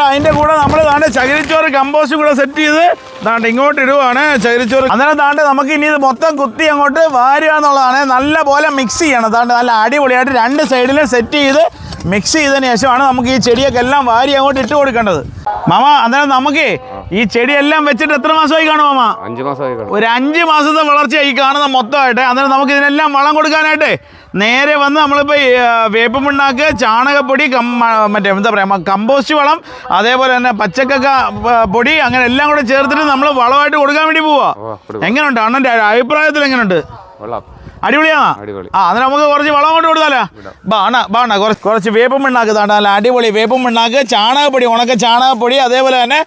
ദാണ്ട് അതിന്റെ കൂടെ നമ്മൾ താണ്ട് ചകിരിച്ചോറ് കമ്പോസ്റ്റ് കൂടെ സെറ്റ് ചെയ്ത് താണ്ട് ഇങ്ങോട്ട് ഇടുവാണ് ചകിരിച്ചോറ്. അന്നേരം താണ്ട് നമുക്ക് ഇനി ഇത് മൊത്തം കുത്തി അങ്ങോട്ട് വാരുക എന്നുള്ളതാണ്. നല്ല പോലെ മിക്സ് ചെയ്യണം. താണ്ട് നല്ല അടിപൊളിയായിട്ട് രണ്ട് സൈഡിലും സെറ്റ് ചെയ്ത് മിക്സ് ചെയ്തതിന് ശേഷമാണ് നമുക്ക് ഈ ചെടിയൊക്കെ എല്ലാം വാരി അങ്ങോട്ട് ഇട്ട് കൊടുക്കേണ്ടത്. മാമ അന്നേരം നമുക്ക് ഈ ചെടിയെല്ലാം വെച്ചിട്ട് എത്ര മാസമായി കാണും മാമ? അഞ്ച് മാസമായി ഒരു അഞ്ച് മാസത്തെ വളർച്ചയായി കാണുന്ന മൊത്തമായിട്ട്. അന്നേരം നമുക്ക് ഇതിനെല്ലാം വളം കൊടുക്കാനായിട്ട് നേരെ വന്ന് നമ്മളിപ്പോൾ ആ, പിണ്ണാക്ക് ചാണകപ്പൊടി മറ്റേ എന്താ പറയുക കമ്പോസ്റ്റ് വളം അതേപോലെ തന്നെ പച്ചക്കക്ക പൊടി അങ്ങനെ എല്ലാം കൂടെ ചേർത്തിട്ട് നമ്മൾ വളമായിട്ട് കൊടുക്കാൻ വേണ്ടി പോവാ. എങ്ങനെയുണ്ട് അണ്ണന്റെ അഭിപ്രായത്തിൽ എങ്ങനെയുണ്ട് അടിപൊളിയാണോ അടിപൊളി. ആ അതിന് നമുക്ക് കുറച്ച് വളം കൊണ്ട് കൊടുത്താലോ? ബാണ ബാണ കുറച്ച് കുറച്ച് വേപ്പം പിണ്ണാക്ക് താണ്ട നല്ല അടിപൊളി വേപ്പം പിണ്ണാക്ക് ചാണകപ്പൊടി ഉണക്ക ചാണകപ്പൊടി അതേപോലെ തന്നെ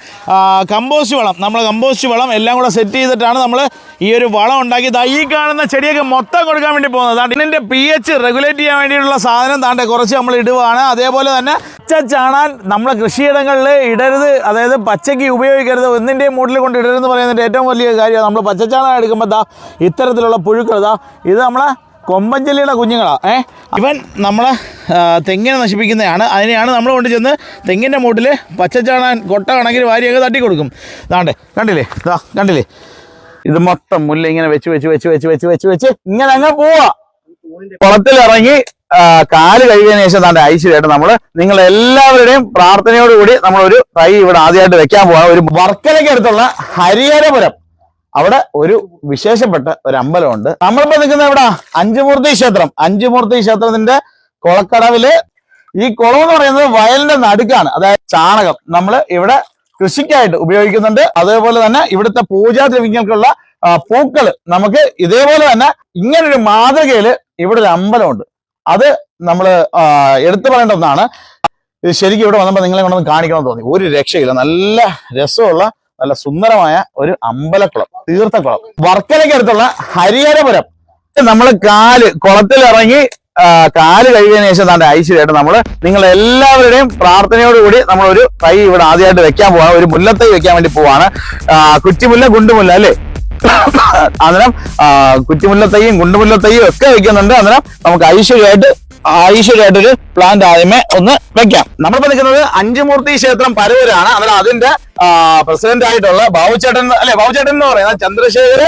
കമ്പോസ്റ്റ് വളം. നമ്മൾ കമ്പോസ്റ്റ് വളം എല്ലാം കൂടെ സെറ്റ് ചെയ്തിട്ടാണ് നമ്മൾ ഈ ഒരു വളം ഉണ്ടാക്കി. ഈ കാണുന്ന ചെടിയൊക്കെ മൊത്തം കൊടുക്കാൻ വേണ്ടി പോകുന്നത്. ഇതിന്റെ പി എച്ച് റെഗുലേറ്റ് ചെയ്യാൻ വേണ്ടിയിട്ടുള്ള സാധനം താണ്ടെ കുറച്ച് നമ്മൾ ഇടുവാണ്. അതേപോലെ തന്നെ പച്ച ചാണാൻ നമ്മുടെ കൃഷിയിടങ്ങളിൽ ഇടരുത്. അതായത് പച്ചയ്ക്ക് ഉപയോഗിക്കരുത്. ഒന്നിന്റെയും മൂട്ടിൽ കൊണ്ട് ഇടരുതെന്ന് പറയുന്നതിന്റെ ഏറ്റവും വലിയ കാര്യമാണ്. നമ്മൾ പച്ച ചാണകം എടുക്കുമ്പോൾ ദാ ഇത്തരത്തിലുള്ള പുഴുക്കൾ ദാ ഇത് നമ്മളെ കൊമ്പഞ്ചെല്ലിയുടെ കുഞ്ഞുങ്ങളാണ് ഏ? ഇവൻ നമ്മളെ തെങ്ങിനെ നശിപ്പിക്കുന്നതാണ്. അതിനെയാണ് നമ്മൾ കൊണ്ട് ചെന്ന് തെങ്ങിന്റെ മൂട്ടിൽ പച്ചച്ചാണാൻ കൊട്ട കണക്കിൽ വാരിയൊക്കെ തട്ടി കൊടുക്കും. ദാണ്ടേ കണ്ടില്ലേ? ഇതാ കണ്ടില്ലേ? ഇത് മൊത്തം മുല്ല ഇങ്ങനെ വെച്ച് വെച്ച് വെച്ച് വെച്ച് വെച്ച് വെച്ച് വെച്ച് ഇങ്ങനെ അങ്ങ് പോവാ. കുളത്തിലിറങ്ങി കാൽ കഴുകിയതിനു ശേഷം താണ്ടെ ഐശ്വര്യമായിട്ട് നമ്മൾ നിങ്ങൾ എല്ലാവരുടെയും പ്രാർത്ഥനയോടുകൂടി നമ്മളൊരു തൈ ഇവിടെ ആദ്യമായിട്ട് വെക്കാൻ പോവാ. ഒരു വർക്കലയ്ക്ക് അടുത്തുള്ള ഹരിഹരപുരം. അവിടെ ഒരു വിശേഷപ്പെട്ട ഒരു അമ്പലമുണ്ട്. നമ്മളിപ്പോ നിൽക്കുന്ന എവിടാ? അഞ്ചുമൂർത്തി ക്ഷേത്രം. അഞ്ചുമൂർത്തി ക്ഷേത്രത്തിന്റെ കുളക്കടവിൽ ഈ കുളം എന്ന് പറയുന്നത് വയലിന്റെ നടുക്കാണ്. അതായത് ചാണകം. നമ്മൾ ഇവിടെ കൃഷിക്കായിട്ട് ഉപയോഗിക്കുന്നുണ്ട്. അതേപോലെ തന്നെ ഇവിടുത്തെ പൂജാ ദ്രവ്യങ്ങൾക്കുള്ള ആ, നമുക്ക് ഇതേപോലെ തന്നെ ഇങ്ങനൊരു മാതൃകയിൽ ഇവിടെ ഒരു അമ്പലമുണ്ട്. അത് നമ്മൾ എടുത്തു പറയേണ്ട ഒന്നാണ്. ശരിക്കും ഇവിടെ വന്നപ്പോൾ നിങ്ങളെ കൊണ്ടൊന്ന് കാണിക്കണം തോന്നി. ഒരു രക്ഷയില്ല. നല്ല രസമുള്ള നല്ല സുന്ദരമായ ഒരു അമ്പലക്കുളം തീർത്ഥക്കുളം. വർക്കലയ്ക്ക് അടുത്തുള്ള ഹരിഹരപുരം. നമ്മൾ കാൽ കുളത്തിൽ ഇറങ്ങി കാൽ കഴുകിയതിനു ശേഷം തന്റെ ഐശ്വര്യമായിട്ട് നമ്മൾ നിങ്ങൾ എല്ലാവരുടെയും പ്രാർത്ഥനയോടുകൂടി നമ്മളൊരു തൈ ഇവിടെ ആദ്യമായിട്ട് വെക്കാൻ പോവാണ് ഒരു മുല്ലത്തൈ വെക്കാൻ വേണ്ടി പോവാണ്. കുറ്റിമുല്ല ഗുണ്ടുമുല്ല അല്ലേ? അന്നേരം കുറ്റിമുല്ലത്തൈയും ഗുണ്ടുമുല്ലത്തൈയും ഒക്കെ വെക്കുന്നുണ്ട്. അന്നേരം നമുക്ക് ഐശ്വര്യമായിട്ട് ഐശ്വര്യമായിട്ടൊരു പ്ലാന്റ് ആദ്യമേ ഒന്ന് വെക്കാം. നമ്മളിപ്പോ നിൽക്കുന്നത് അഞ്ചുമൂർത്തി ക്ഷേത്രം പരവൂരാണ്. അന്നേരം അതിന്റെ പ്രസിഡന്റ് ആയിട്ടുള്ള ബാബുചേട്ടൻ അല്ലെ ബാബുചേട്ടൻ എന്ന് പറയുന്നത് ചന്ദ്രശേഖര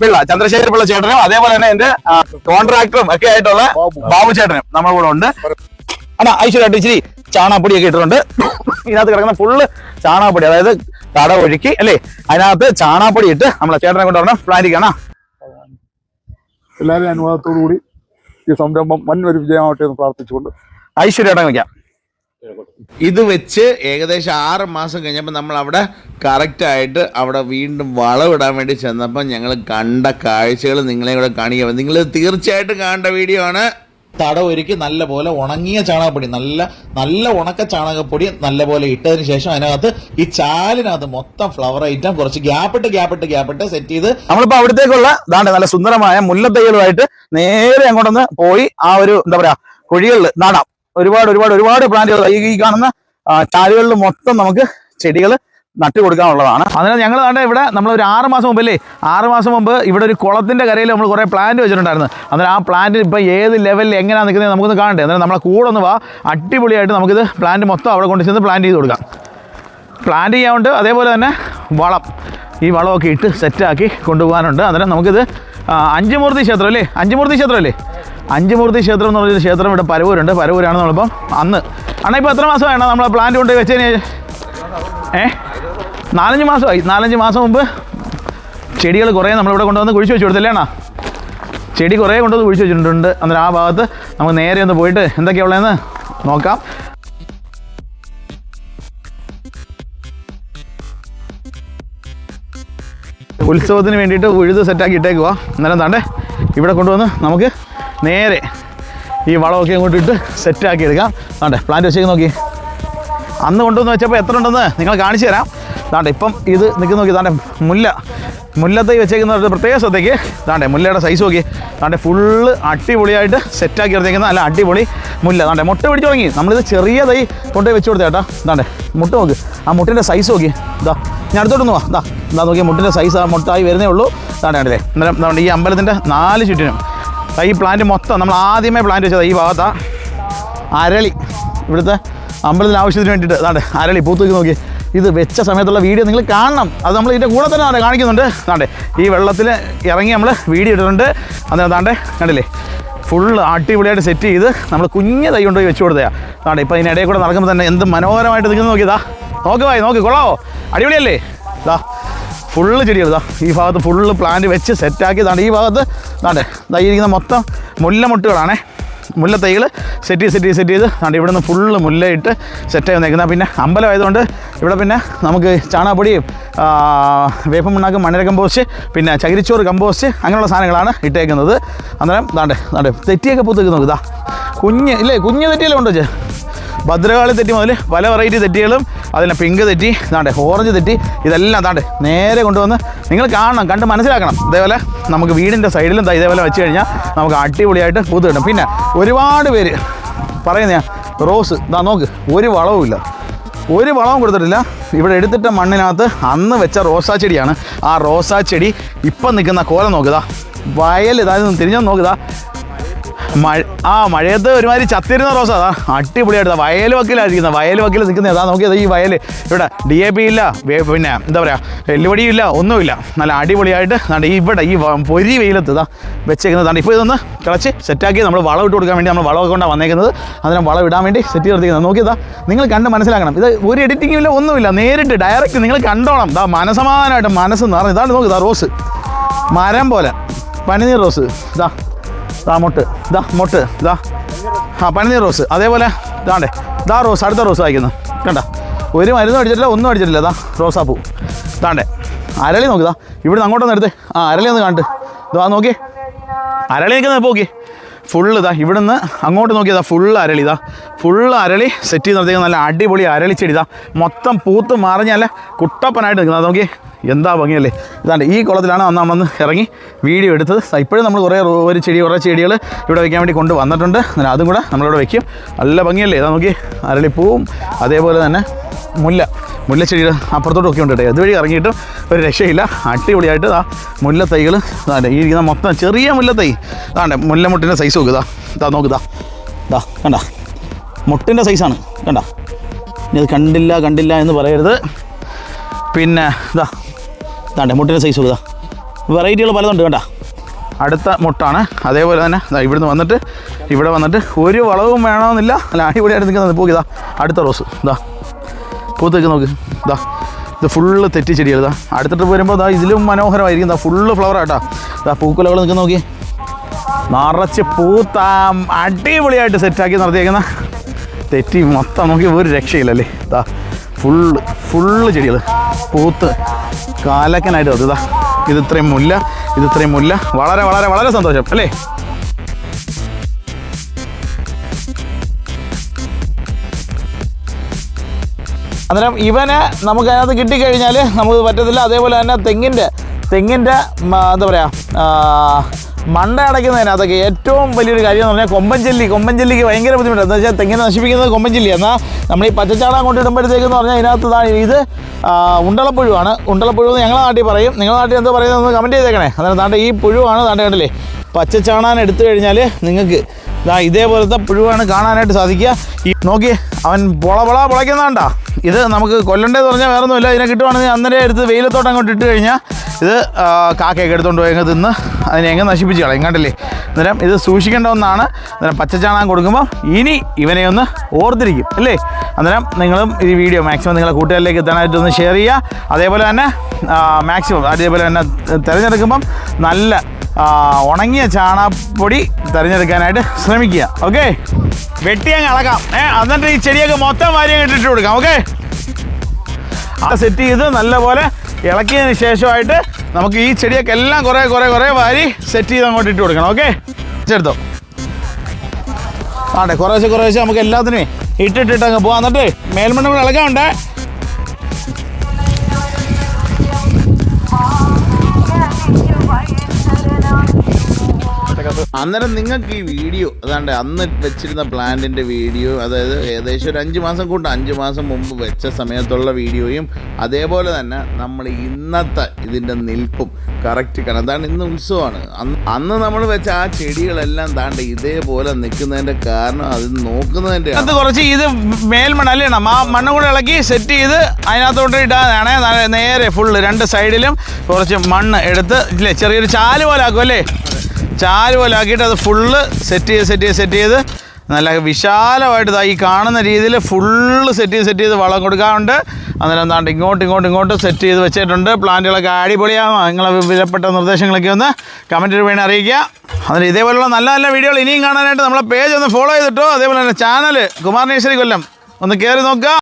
പിള്ള ചന്ദ്രശേഖര പിള്ള ചേട്ടനും അതേപോലെ തന്നെ എന്റെ കോൺട്രാക്ടറും ഒക്കെ ആയിട്ടുള്ള ബാബുചേട്ടനും നമ്മുടെ കൂടെ ഉണ്ട്. അണ്ണാ ഐശ്വര്യമായിട്ട് ഇച്ചിരി ചാണാപ്പൊടിയൊക്കെ ഇട്ടിട്ടുണ്ട്. ഇതിനകത്ത് കിടക്കുന്ന ഫുള്ള് ചാണാപ്പൊടി അതായത് തട ഒഴുക്കി അല്ലേ? അതിനകത്ത് ചാണാപ്പൊടി ഇട്ട് നമ്മളെ ചേട്ടനെ കൊണ്ട് പറഞ്ഞ പ്ലാന്റിക്കാണോ എല്ലാവരും അനുവാദത്തോടു കൂടി ഈ സംരംഭം വൻ ഒരു വിജയമാവട്ടെ എന്ന് പ്രാർത്ഥിച്ചുകൊണ്ട് ഐശ്വര്യമായിട്ട് വെക്കാം ഇത് വെച്ച് ഏകദേശം ആറ് മാസം കഴിഞ്ഞപ്പോൾ നമ്മൾ അവിടെ കറക്റ്റായിട്ട് അവിടെ വീണ്ടും വളവിടാൻ വേണ്ടി ചെന്നപ്പോൾ ഞങ്ങൾ കണ്ട കാഴ്ചകൾ നിങ്ങളെ കൂടെ കാണിക്കാൻ നിങ്ങൾ തീർച്ചയായിട്ടും കാണേണ്ട വീഡിയോ ആണ്. തട ഒരുക്കി നല്ല പോലെ ഉണങ്ങിയ ചാണകപ്പൊടി നല്ല നല്ല ഉണക്ക ചാണകപ്പൊടി നല്ല പോലെ ഇട്ടതിന് ശേഷം അതിനകത്ത് ഈ ചാലിനകത്ത് മൊത്തം ഫ്ലവർ ഐറ്റം കുറച്ച് ഗ്യാപ്പിട്ട് ഗ്യാപ്പിട്ട് ഗ്യാപ്പിട്ട് സെറ്റ് ചെയ്ത് നമ്മളിപ്പോ അവിടത്തേക്കുള്ള ദാണ്ട് നല്ല സുന്ദരമായ മുല്ലത്തൈകളുമായിട്ട് നേരെ അങ്ങോട്ടൊന്ന് പോയി ആ ഒരു എന്താ പറയാ കുഴികളിൽ നടാം. ഒരുപാട് ഒരുപാട് ഒരുപാട് പ്ലാന്റുകൾ ഈ കാണുന്ന ചാലുകളിൽ മൊത്തം നമുക്ക് ചെടികൾ നട്ടു കൊടുക്കാനുള്ളതാണ്. അതിനാൽ ഞങ്ങൾ കണ്ട ഇവിടെ നമ്മൾ ഒരു ആറ് മാസം മുമ്പ് അല്ലേ ആറ് മാസം മുമ്പ് ഇവിടെ ഒരു കുളത്തിന്റെ കരയിൽ നമ്മൾ കുറേ പ്ലാന്റ് വെച്ചിട്ടുണ്ടായിരുന്നു. അന്നേരം ആ പ്ലാന്റ് ഇപ്പോൾ ഏത് ലെവലിൽ എങ്ങനെയാണ് നിൽക്കുന്നത് നമുക്കൊന്ന് കാണണ്ടേ? അന്നേരം നമ്മളെ കൂടെ ഒന്ന് വാ. അടിപൊളിയായിട്ട് നമുക്കിത് പ്ലാന്റ് മൊത്തം അവിടെ കൊണ്ട് ചെന്ന് പ്ലാന്റ് ചെയ്ത് കൊടുക്കാം. പ്ലാന്റ് ചെയ്യാനുണ്ട് അതേപോലെ തന്നെ വളം. ഈ വളമൊക്കെ ഇട്ട് സെറ്റാക്കി കൊണ്ടുപോകാനുണ്ട്. അന്നേരം നമുക്കിത് അഞ്ചുമൂർത്തി ക്ഷേത്രം അല്ലേ? അഞ്ചുമൂർത്തി ക്ഷേത്രം അല്ലേ? അഞ്ചുമൂർത്തി ക്ഷേത്രം എന്ന് പറഞ്ഞൊരു ക്ഷേത്രം ഇവിടെ പരവൂരുണ്ട്. പരവൂരാണ് നമ്മളിപ്പം അന്ന്. അണ്ണാ ഇപ്പോൾ എത്ര മാസം വേണം നമ്മൾ പ്ലാന്റ് കൊണ്ട് വെച്ചതിന്? ഏ? നാലഞ്ച് മാസമായി. നാലഞ്ച് മാസം മുമ്പ് ചെടികൾ കുറേ നമ്മളിവിടെ കൊണ്ടുവന്ന് കുഴിച്ച് വെച്ചു കൊടുത്തില്ലേ അണ്ണാ? ചെടി കുറേ കൊണ്ടുവന്ന് കുഴിച്ച് വെച്ചിട്ടുണ്ട്. അന്നേരം ആ ഭാഗത്ത് നമുക്ക് നേരെ ഒന്ന് പോയിട്ട് എന്തൊക്കെയാണ് ഉള്ളതെന്ന് നോക്കാം. ഉത്സവത്തിന് വേണ്ടിയിട്ട് ഉഴുത് സെറ്റാക്കി ഇട്ടേക്കുക അന്നേരം താണ്ടേ ഇവിടെ കൊണ്ടുവന്ന് നമുക്ക് നേരെ ഈ വളമൊക്കെ അങ്ങോട്ട് ഇട്ട് സെറ്റാക്കി എടുക്കാം. താണ്ടേ പ്ലാന്റ് വെച്ചേക്ക് നോക്കി. അന്ന് കൊണ്ടുവന്ന് വെച്ചപ്പോൾ എത്ര ഉണ്ടെന്ന് നിങ്ങൾ കാണിച്ചു തരാം. താണ്ടെ ഇപ്പം ഇത് നിൽക്കുന്ന നോക്കി താണ്ടെ മുല്ല. മുല്ലത്തൈ വെച്ചേക്കുന്ന പ്രത്യേക ശ്രദ്ധയ്ക്ക്. താണ്ടേ മുല്ലയുടെ സൈസ് നോക്കി താണ്ടേ ഫുള്ള് അടിപൊളിയായിട്ട് സെറ്റാക്കി എടുത്തേക്കുന്ന അല്ല അടിപൊളി മുല്ല. താണ്ടേ മുട്ട പിടിച്ചു തുടങ്ങി. നമ്മളിത് ചെറിയ തൈ കൊണ്ടുപോയി വെച്ച് കൊടുത്തേ കേട്ടോ. താണ്ടേ മുട്ട നോക്ക്. ആ മുട്ടിന്റെ സൈസ് നോക്കി ഇതാ ഞാൻ അടുത്തോട്ട് വാ ഇതാ എന്താ നോക്കി മുട്ടിന്റെ സൈസ് ആ മുട്ടായി വരുന്നേ ഉള്ളൂ. താണ്ടേ കണ്ടില്ലേ? അന്നേരം ഈ അമ്പലത്തിന്റെ നാല് ചുറ്റിനും. ഈ പ്ലാന്റ് മൊത്തം നമ്മൾ ആദ്യമേ പ്ലാന്റ് വെച്ചത് ഈ ഭാഗത്താ. അരളി. ഇവിടുത്തെ അമ്പലത്തിന് ആവശ്യത്തിന് വേണ്ടിയിട്ട് അതാണ്ട് അരളി. പൂത്തേക്ക് നോക്കി. ഇത് വെച്ച സമയത്തുള്ള വീഡിയോ നിങ്ങൾ കാണണം. അത് നമ്മൾ ഇതിന്റെ കൂടെ തന്നെ ആണ് കാണിക്കുന്നുണ്ട്? അതാണ്ടേ ഈ വെള്ളത്തിൽ ഇറങ്ങി നമ്മൾ വീഡിയോ ഇട്ടിട്ടുണ്ട്. അന്നേരം അതാണ്ട് കണ്ടില്ലേ? ഫുള്ള് അടിപൊളിയായിട്ട് സെറ്റ് ചെയ്ത് നമ്മൾ കുഞ്ഞ് തൈ കൊണ്ടുപോയി വെച്ച് കൊടുത്തതാ അതാണ് ഇപ്പം ഇതിനിടയിൽ കൂടെ നടക്കുമ്പോൾ തന്നെ എന്ത് മനോഹരമായിട്ട് നിൽക്കുന്നത് നോക്കിയതാ നോക്ക് വായി നോക്ക് കൊള്ളാവോ? അടിപൊളിയല്ലേ? ഇതാ ഫുള്ള് ചെടികൾ ഇതാ ഈ ഭാഗത്ത് ഫുള്ള് പ്ലാന്റ് വെച്ച് സെറ്റാക്കി ഇതാണ് ഈ ഭാഗത്ത് ഇതാണ്ട് തൈ ഇരിക്കുന്ന മൊത്തം മുല്ലമുട്ടുകളാണേ. മുല്ലത്തൈകൾ സെറ്റ് ചെയ്ത് സെറ്റ് ചെയ്ത് സെറ്റ് ചെയ്ത്. അതുകൊണ്ട് ഇവിടെ നിന്ന് ഫുള്ള് മുല്ലയിട്ട് സെറ്റ് ആയി നിൽക്കുന്ന പിന്നെ അമ്പലമായതുകൊണ്ട് ഇവിടെ പിന്നെ നമുക്ക് ചാണകപ്പൊടിയും വേപ്പം മണ്ണാക്കും മണ്ണിര കമ്പോസ്റ്റ് പിന്നെ ചകിരിച്ചോറ് കമ്പോസ്റ്റ് അങ്ങനെയുള്ള സാധനങ്ങളാണ് ഇട്ടേക്കുന്നത്. അന്നേരം ദാണ്ടേ ദാണ്ടേ തെറ്റിയൊക്കെ പൂത്തേക്ക് നോക്കുക കുഞ്ഞ് ഇല്ലേ കുഞ്ഞ് തെറ്റിയല്ലേ ഉണ്ടോ ചേ ഭദ്രകാളി തെറ്റി മുതൽ പല വെറൈറ്റി തെറ്റികളും അതിന് പിങ്ക് തെറ്റി ഇതാണ്ട് ഓറഞ്ച് തെറ്റി ഇതെല്ലാം താണ്ട് നേരെ കൊണ്ടുവന്ന് നിങ്ങൾ കാണണം കണ്ട് മനസ്സിലാക്കണം. ഇതേപോലെ നമുക്ക് വീടിന്റെ സൈഡിലും ഇതേപോലെ വെച്ച് കഴിഞ്ഞാൽ നമുക്ക് അടിപൊളിയായിട്ട് പൂത്ത് കിട്ടും. പിന്നെ ഒരുപാട് പേര് പറയുന്ന റോസ് ഇതാ നോക്ക് ഒരു വളവുമില്ല ഒരു വളവും കൊടുത്തിട്ടില്ല. ഇവിടെ എടുത്തിട്ട മണ്ണിനകത്ത് അന്ന് വെച്ച റോസാ ചെടിയാണ്. ആ റോസാ ചെടി ഇപ്പം നിൽക്കുന്ന കോലം നോക്കുക വയൽ ഇതായത് തിരിഞ്ഞു നോക്കുതാ മഴ ആ മഴയത്ത് ഒരുമാതിരി ചത്തിരുന്ന റോസ്. അതാ അടിപൊളിയായിട്ട് വയൽ വക്കിലായിരിക്കുന്നത് വയൽ വക്കിൽ നിൽക്കുന്നത് അതാ നോക്കിയത് ഈ വയൽ ഇവിടെ ഡി എ പി ഇല്ല പിന്നെ എന്താ പറയുക എല്ലുപടിയും ഇല്ല ഒന്നുമില്ല. നല്ല അടിപൊളിയായിട്ട് ഈ ഇവിടെ ഈ പൊരി വെയിലത്ത് ഇതാ വെച്ചേക്കുന്നത്. ദാണ്ട് ഇപ്പോൾ ഇതൊന്ന് കിളച്ച് സെറ്റാക്കി നമ്മൾ വളം ഇട്ട് കൊടുക്കാൻ വേണ്ടി നമ്മൾ വളമൊക്കെ കൊണ്ടാണ് വന്നേക്കുന്നത്. അതിനെ വളം ഇടാൻ വേണ്ടി സെറ്റ് ചെയ്തിരിക്കുന്നത് നോക്കിയതാ നിങ്ങൾ കണ്ട് മനസ്സിലാക്കണം. ഇത് ഒരു എഡിറ്റിംഗും ഇല്ല ഒന്നുമില്ല. നേരിട്ട് ഡയറക്റ്റ് നിങ്ങൾ കണ്ടോണം. ഇതാ മനസമാധാനമായിട്ട് മനസ്സ് നിറഞ്ഞു ഇതാണ് നോക്കിയതാ റോസ്. മരം പോലെ. പനിനീർ റോസ്. ഇതാ. ഇതാ മൊട്ട് ഇതാ മൊട്ട് ഇതാ ആ പനിനീർ റോസ് അതേപോലെ ഇതാണ്ടേ ഇതാ റോസ് അടുത്ത റോസ് വായിക്കുന്നു. കണ്ട? ഒരു മരുന്നും അടിച്ചിട്ടില്ല ഒന്നും അടിച്ചിട്ടില്ല ഇതാ റോസാപ്പൂ ഇതാണ്ടേ അരളി നോക്കിതാ ഇവിടുന്ന് അങ്ങോട്ടൊന്ന് എടുത്ത് ആ അരളി ഒന്ന് കണ്ട്. ഇതാ നോക്കി. അരളി നിൽക്കുന്നത് നോക്കി. ഫുള്ള് ഇതാ ഇവിടുന്ന് അങ്ങോട്ട് നോക്കിയതാ ഫുള്ള് അരളി ഇതാ ഫുള്ള് അരളി സെറ്റ് ചെയ്ത് നിർത്തിയത് നല്ല അടിപൊളി അരളിച്ചെടി ഇതാ മൊത്തം പൂത്ത് മറിഞ്ഞല്ല കുട്ടപ്പനായിട്ട് നിൽക്കുന്നത് നോക്കി. എന്താ ഭംഗിയല്ലേ? ഇതാണ്ട് ഈ കുളത്തിലാണ് അന്ന് നമ്മൾ ഇറങ്ങി വീഡിയോ എടുത്തത്. ഇപ്പോഴും നമ്മൾ കുറേ ഒരു ചെടി കുറേ ചെടികൾ ഇവിടെ വയ്ക്കാൻ വേണ്ടി കൊണ്ട് വന്നിട്ടുണ്ട്. അങ്ങനെ അതും കൂടെ നമ്മളിവിടെ വയ്ക്കും നല്ല ഭംഗിയല്ലേ? ഇതാ നോക്കി അരളിപ്പൂവും അതേപോലെ തന്നെ മുല്ല. മുല്ലച്ചെടികൾ അപ്പുറത്തോട്ടൊക്കെ ഉണ്ട് കേട്ടോ അതുവഴി ഇറങ്ങിയിട്ടും ഒരു രക്ഷയില്ല. അടിപൊളിയായിട്ട് ആ മുല്ലത്തൈകൾ അതെ ഈ ഇരിക്കുന്ന മൊത്തം ചെറിയ മുല്ലത്തൈ അതാണ്ട് മുല്ലമുട്ടിന്റെ സൈസ് നോക്കുക ഇതാ നോക്കുതാ ഇതാ കണ്ട? മുട്ടിന്റെ സൈസാണ് കണ്ട? ഇനി അത് കണ്ടില്ല കണ്ടില്ല എന്ന് പറയരുത്. പിന്നെ ഇതാ ഇതാണ്ട് മുട്ടിന്റെ സൈസ് കൊടുക്കുക വെറൈറ്റികൾ പലതുണ്ട് കണ്ട. അടുത്ത മുട്ടാണ്. അതേപോലെ തന്നെ ഇവിടുന്ന് വന്നിട്ട് ഇവിടെ വന്നിട്ട് ഒരു വളവും വേണമെന്നില്ല. അല്ല അടിപൊളിയായിട്ട് നിൽക്കുന്നത് പോകിതാ അടുത്ത റോസ് ഇതാ പൂത്തേക്ക് നോക്ക് ഇതാ ഇത് ഫുള്ള് തെറ്റി ചെടികൾ ഇതാ അടുത്ത ട്രിപ്പ് വരുമ്പോൾ ഇതാ ഇതിലും മനോഹരമായിരിക്കും ഇതാ ഫുള്ള് ഫ്ലവർ ആട്ടാ. ഇതാ പൂക്കുലകൾ നിൽക്കുന്ന നോക്കി. നിറച്ച് പൂത്ത അടിപൊളിയായിട്ട് സെറ്റാക്കി നടത്തിയേക്കുന്ന. തെറ്റി മൊത്തം നോക്കി ഒരു രക്ഷയില്ലല്ലേ. ഇതാ ഫുള്ള് ഫുള്ള് ചെടികൾ പൂത്ത്. കാലക്കനായിട്ട് വന്നതാ. ഇതാ ഇത് ഇത്രയും മുല്ല ഇത് ഇത്രയും മുല്ല. വളരെ വളരെ വളരെ സന്തോഷം അല്ലേ? അന്നേരം ഇവനെ നമുക്ക് അതിനകത്ത് കിട്ടിക്കഴിഞ്ഞാൽ നമുക്ക് പറ്റത്തില്ല. അതേപോലെ തന്നെ തെങ്ങിന്റെ തെങ്ങിന്റെ എന്താ പറയുക മണ്ട അടയ്ക്കുന്നതിന് അതൊക്കെ ഏറ്റവും വലിയൊരു കാര്യം എന്ന് പറഞ്ഞാൽ കൊമ്പൻ കൊമ്പൻചെല്ലിക്ക് കൊമ്പൻ ചെല്ലിക്ക് ഭയങ്കര ബുദ്ധിമുട്ടാണ്. എന്താ വെച്ചാൽ തെങ്ങിനെ നശിപ്പിക്കുന്നത് കൊമ്പൻ ചെല്ലി. എന്നാൽ നമ്മൾ ഈ പച്ചച്ചാണകം കൊണ്ട് ഇടുമ്പോഴത്തേക്കെന്ന് പറഞ്ഞാൽ ഇതിനകത്ത് ഇത് ഉണ്ടളപ്പുഴുവാണ്. ഉണ്ടളപ്പുഴു എന്ന് ഞങ്ങളുടെ നാട്ടിൽ പറയും. നിങ്ങളുടെ നാട്ടിൽ എന്താ പറയുന്നത് കമന്റ് ചെയ്തേക്കണേ. അതായത് താണ്ട ഈ പുഴുവാണ് താണ്ട കണ്ടില്ലേ? പച്ചച്ചാണാൻ എടുത്തു കഴിഞ്ഞാൽ നിങ്ങൾക്ക് ഇതാ ഇതേപോലത്തെ പുഴുവാണ് കാണാനായിട്ട് സാധിക്കുക. നോക്കി അവൻ പൊള പൊള പൊളയ്ക്കുന്നതാണ്ടാ. ഇത് നമുക്ക് കൊല്ലണ്ടേന്ന് പറഞ്ഞാൽ വേറെ ഒന്നുമില്ല ഇതിനെ കിട്ടുവാണെങ്കിൽ അന്നേരം എടുത്ത് വെയിലത്തോട്ട് അങ്ങോട്ട് ഇട്ട് കഴിഞ്ഞാൽ ഇത് കാക്കയൊക്കെ എടുത്തോണ്ട് പോയി തിന്ന് അതിനെ എങ്ങനെ നശിപ്പിച്ച് കളയും. കണ്ടില്ലേ? അന്നേരം ഇത് സൂക്ഷിക്കേണ്ട ഒന്നാണ്. അന്നേരം പച്ചച്ചാണകം കൊടുക്കുമ്പോൾ ഇനി ഇവനെ ഒന്ന് ഓർത്തിരിക്കും. അല്ലേ? അന്നേരം നിങ്ങളും ഈ വീഡിയോ മാക്സിമം നിങ്ങളെ കൂട്ടുകാരിലേക്ക് എത്താനായിട്ട് ഒന്ന് ഷെയർ ചെയ്യുക. അതേപോലെ തന്നെ മാക്സിമം അതേപോലെ തന്നെ തിരഞ്ഞെടുക്കുമ്പം നല്ല ഉണങ്ങിയ ചാണാപ്പൊടി തിരഞ്ഞെടുക്കാനായിട്ട് ശ്രമിക്കുക ഓക്കെ? വെട്ടി അങ്ങ് അളക്കാം. ഏ എന്നിട്ട് ഈ ചെടിയൊക്കെ മൊത്തം വാരി ഇട്ടിട്ട് കൊടുക്കാം ഓക്കെ? ആ സെറ്റ് ചെയ്ത് നല്ലപോലെ ഇളക്കിയതിന് ശേഷമായിട്ട് നമുക്ക് ഈ ചെടിയൊക്കെ എല്ലാം കുറേ കുറേ കുറേ വാരി സെറ്റ് ചെയ്ത് അങ്ങോട്ട് ഇട്ട് കൊടുക്കണം ഓക്കെ? ചെടുത്തോ ആണ്ടെ കുറേശ്ശെ കുറേശ്ശെ നമുക്ക് എല്ലാത്തിനും ഇട്ടിട്ടിട്ട് അങ്ങ് പോവാം. എന്നിട്ട് മേൽമണ്ണം കൂടെ ഇളക്കാനുണ്ടേ അതിനകത്ത് അന്നേരം നിങ്ങൾക്ക് ഈ വീഡിയോ അതാണ്ട് അന്ന് വെച്ചിരുന്ന പ്ലാന്റിന്റെ വീഡിയോ അതായത് ഏകദേശം ഒരു അഞ്ച് മാസം കൂട്ടം അഞ്ച് മാസം മുമ്പ് വെച്ച സമയത്തുള്ള വീഡിയോയും അതേപോലെ തന്നെ നമ്മൾ ഇന്നത്തെ ഇതിന്റെ നിൽപ്പും കറക്റ്റ് കാണാം അതാണ് ഇന്ന് ഉത്സവമാണ്. അന്ന് അന്ന് നമ്മൾ വെച്ച ആ ചെടികളെല്ലാം താണ്ട് ഇതേപോലെ നിൽക്കുന്നതിന്റെ കാരണം അത് നോക്കുന്നതിന്റെ അത് കുറച്ച് ഇത് മേൽമണ്ണ് അല്ലേ ആ മണ്ണ് കൂടെ ഇളക്കി സെറ്റ് ചെയ്ത് അതിനകത്തോട്ട് ഇടാനാണ്. നേരെ ഫുള്ള് രണ്ട് സൈഡിലും കുറച്ച് മണ്ണ് എടുത്ത് ഇല്ലേ ചെറിയൊരു ചാൽ പോലെ ആക്കും അല്ലേ? ചാൽ പോലെ ആക്കിയിട്ട് അത് ഫുള്ള് സെറ്റ് ചെയ്ത് സെറ്റ് ചെയ്ത് സെറ്റ് ചെയ്ത് നല്ല വിശാലമായിട്ട് ഈ കാണുന്ന രീതിയിൽ ഫുള്ള് സെറ്റ് ചെയ്ത് സെറ്റ് ചെയ്ത് വളം കൊടുക്കാറുണ്ട്. അന്നേരം എന്താണ്ട് ഇങ്ങോട്ട് ഇങ്ങോട്ട് ഇങ്ങോട്ട് സെറ്റ് ചെയ്ത് വെച്ചിട്ടുണ്ട്. പ്ലാന്റുകളൊക്കെ അടിപൊളിയാകും നിങ്ങളെ വിലപ്പെട്ട നിർദ്ദേശങ്ങളൊക്കെ ഒന്ന് കമന്റിൽ വേണേൽ അറിയിക്കുക. അതിന് ഇതേപോലുള്ള നല്ല നല്ല വീഡിയോകൾ ഇനിയും കാണാനായിട്ട് നമ്മളെ പേജ് ഒന്ന് ഫോളോ ചെയ്തിട്ടോ. അതേപോലെ തന്നെ ചാനൽ കുമാർ നേശ്വരി കൊല്ലം. ഒന്ന് കയറി നോക്കുക.